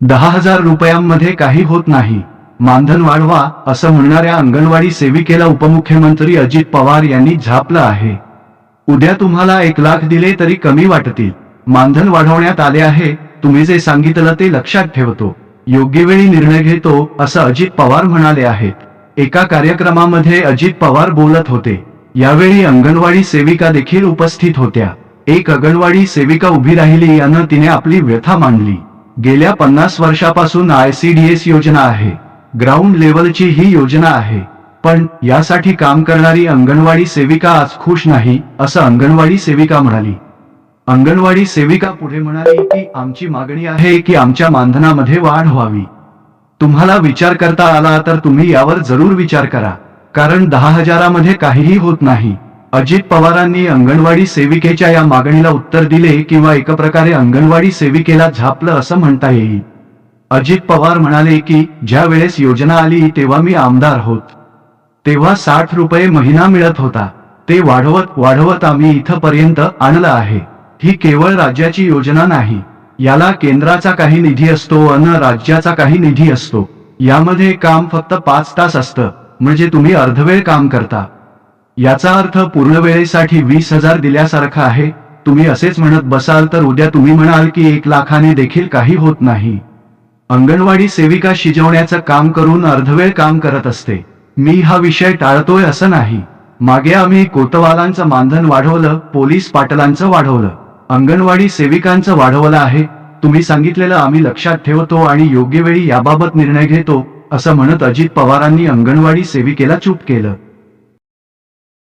दहा हजार रुपयांमध्ये काही होत नाही. मानधन वाढवा असं म्हणणाऱ्या अंगणवाडी सेविकेला उपमुख्यमंत्री अजित पवार यांनी झापलं आहे. उद्या तुम्हाला एक लाख दिले तरी कमी वाटतील. मानधन वाढवण्यात आले आहे तुम्ही जे सांगितलं ते लक्षात ठेवतो. योग्य वेळी निर्णय घेतो असं अजित पवार म्हणाले आहेत. एका कार्यक्रमामध्ये अजित पवार बोलत होते. यावेळी अंगणवाडी सेविका देखील उपस्थित होत्या. एक अंगणवाडी सेविका उभी राहिली यानं तिने आपली व्यथा मांडली. गेल्या पन्नास वर्षापासून आयसीडीएस योजना आहे. ग्राउंड लेवलची ही योजना आहे. पण यासाठी काम करणारी अंगणवाडी सेविका आज खुश नाही असं अंगणवाडी सेविका म्हणाली. अंगणवाडी सेविका पुढे म्हणाली की आमची मागणी आहे की आमच्या मानधनामध्ये वाढ व्हावी. तुम्हाला विचार करता आला तर तुम्ही यावर जरूर विचार करा. कारण दहा हजारामध्ये काहीही होत नाही. अजित पवारांनी अंगणवाडी सेविकेच्या या मागणीला उत्तर दिले किंवा एका प्रकारे अंगणवाडी सेविकेला झापलं असं म्हणता येईल. अजित पवार म्हणाले की ज्या वेळेस योजना आली तेव्हा मी आमदार होत. तेव्हा साठ रुपये महिना मिळत होता. ते वाढवत वाढवत आम्ही इथपर्यंत आणलं आहे. ही केवळ राज्याची योजना नाही. याला केंद्राचा काही निधी असतो अन राज्याचा काही निधी असतो. यामध्ये काम फक्त पाच तास असतं. म्हणजे तुम्ही अर्धवेळ काम करता. याचा अर्थ पूर्ण वेळेसाठी वीस हजार दिल्यासारखा आहे. तुम्ही असेच म्हणत बसाल तर उद्या तुम्ही म्हणाल की एक लाखाने देखील काही होत नाही. अंगणवाडी सेविका शिजवण्याचं काम करून अर्धवेळ काम करत असते. मी हा विषय टाळतोय असं नाही. मागे आम्ही कोतवालांचं मानधन वाढवलं पोलीस पाटलांचं वाढवलं अंगणवाडी सेविकांचं वाढवलं आहे. तुम्ही सांगितलेलं आम्ही लक्षात ठेवतो आणि योग्य वेळी याबाबत निर्णय घेतो असं म्हणत अजित पवारांनी अंगणवाडी सेविकेला चूप केलं.